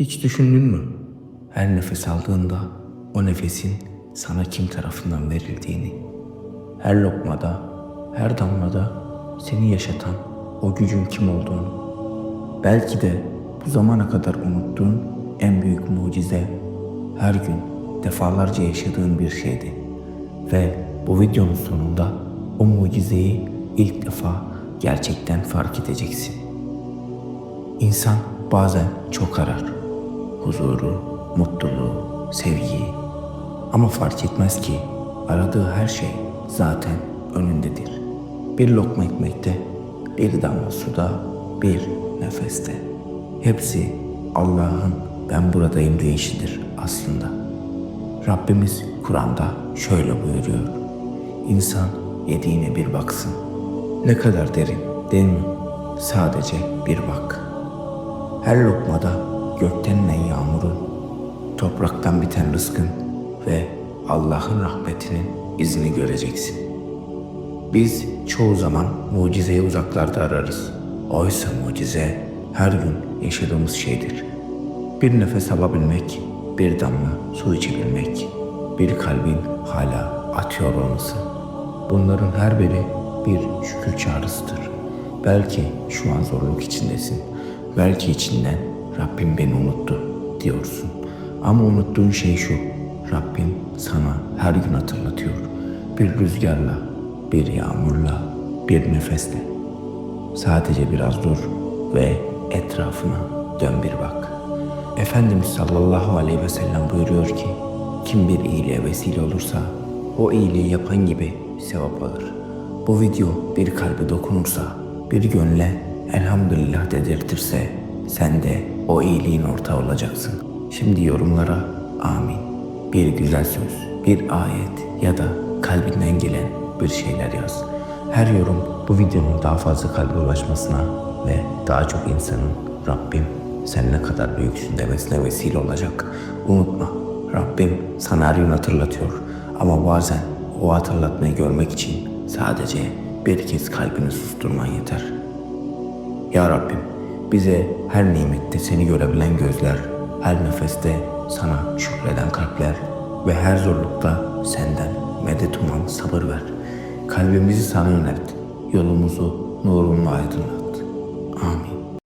Hiç düşündün mü? Her nefes aldığında o nefesin sana kim tarafından verildiğini. Her lokmada, her damlada seni yaşatan o gücün kim olduğunu. Belki de bu zamana kadar unuttuğun en büyük mucize her gün defalarca yaşadığın bir şeydi. Ve bu videonun sonunda o mucizeyi ilk defa gerçekten fark edeceksin. İnsan bazen çok arar. Huzuru, mutluluğu, sevgiyi. Ama fark etmez ki aradığı her şey zaten önündedir. Bir lokma ekmekte, bir damla suda, bir nefeste. Hepsi Allah'ın ben buradayım deyişidir aslında. Rabbimiz Kur'an'da şöyle buyuruyor. İnsan yediğine bir baksın. Ne kadar derin değil mi? Sadece bir bak. Her lokmada gökten inen yağmurun, topraktan biten rızkın ve Allah'ın rahmetinin izini göreceksin. Biz çoğu zaman mucizeyi uzaklarda ararız. Oysa mucize her gün yaşadığımız şeydir. Bir nefes alabilmek, bir damla su içebilmek, bir kalbin hala atıyor olması. Bunların her biri bir şükür çağrısıdır. Belki şu an zorluk içindesin. Belki içinden Rabbim beni unuttu diyorsun. Ama unuttuğun şey şu. Rabbim sana her gün hatırlatıyor. Bir rüzgarla, bir yağmurla, bir nefesle. Sadece biraz dur ve etrafına dön bir bak. Efendimiz sallallahu aleyhi ve sellem buyuruyor ki, kim bir iyiliğe vesile olursa o iyiliği yapan gibi sevap alır. Bu video bir kalbe dokunursa, bir gönle elhamdülillah dedirtirse sen de o iyiliğin ortağı olacaksın. Şimdi yorumlara amin. Bir güzel söz, bir ayet ya da kalbinden gelen bir şeyler yaz. Her yorum bu videonun daha fazla kalbe ulaşmasına ve daha çok insanın Rabbim sen ne kadar büyüksün demesine vesile olacak. Unutma Rabbim sana her gün hatırlatıyor. Ama bazen o hatırlatmayı görmek için sadece bir kez kalbini susturman yeter. Ya Rabbim bize her nimette seni görebilen gözler, her nefeste sana şükreden kalpler ve her zorlukta senden medet uman sabır ver. Kalbimizi sana yönelt, yolumuzu nurunla aydınlat.